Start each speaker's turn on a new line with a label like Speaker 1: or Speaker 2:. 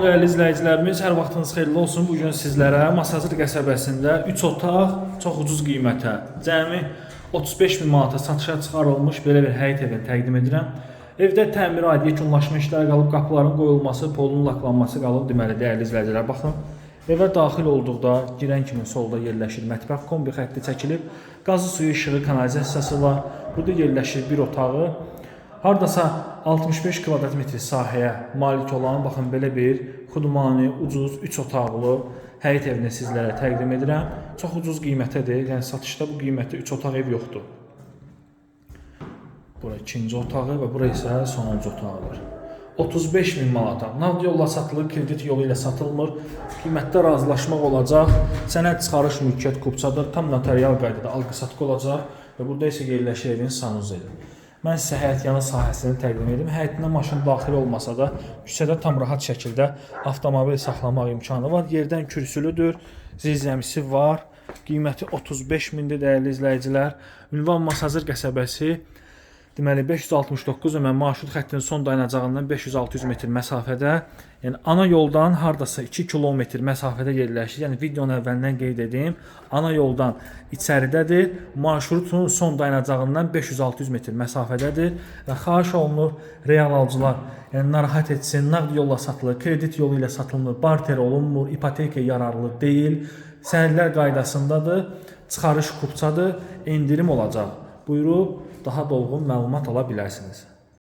Speaker 1: Dəyərli izləyicilərimiz, hər vaxtınız xeyirli olsun. Bu gün sizlərə Masazır qəsəbəsində 3 otaq çox ucuz qiymətə, cəmi 35 min manata satışa çıxarılmış belə bir həyət evini təqdim edirəm. Evdə təmirat, yekunlaşma işləri qalıb, qapıların qoyulması, polun laklanması qalıb deməli dəyərli izləyicilər. Baxın, evə daxil olduqda girən kimi solda yerləşir mətbəx kombi xətti çəkilib, qazı suyu, işığı, kanalizasiyası var. Burada yerləşir bir otağı, Hardasa 65 kvadrat metr sahəyə malik olan baxın belə bir xudmani, ucuz, 3 otaqlı həyət evini sizlərə təqdim edirəm. Çox ucuz qiymətədir. Yəni satışda bu qiymətdə 3 otaq ev yoxdur. Bura ikinci otağı və bura isə sonuncu otağıdır. 35 min manata. Nağd yolla satılır, kredit yolu ilə satılmır. Qiymətdə razılaşmaq olacaq. Sənəd çıxarış mülkiyyət kupçadır. Tam notarial qaydada alqı-satqı olacaq və burada isə yerləşir evin sanuzidir. Mən sizə həyət yanı sahəsini təqdim edim. Həyətinə maşın daxil olmasa da küçədə tam rahat şəkildə avtomobil saxlamaq imkanı var. Yerdən kürsülüdür, zirzəmisi var. Qiyməti 35 mindir dəyərli izləyicilər. Ünvan Masazır qəsəbəsi Deməli 569 ömən marşrut xəttinin son dayanacağından 500-600 metr məsafədə, yəni ana yoldan hardasa 2 kilometr məsafədə yerləşir. Yəni videonun əvvəlindən qeyd edeyim, ana yoldan içəridədir. Marşrutun son dayanacağından 500-600 metr məsafədədir və xahiş olunur real alıcılar, yəni narahat etsin, nağd yolla satılır, kredit yolu ilə satılmır, barter olunmur, ipoteka yararlı deyil, sənədlər qaydasındadır, çıxarış kupçadır, endirim olacaq. Buyurub daha dolğun məlumat ala bilərsiniz.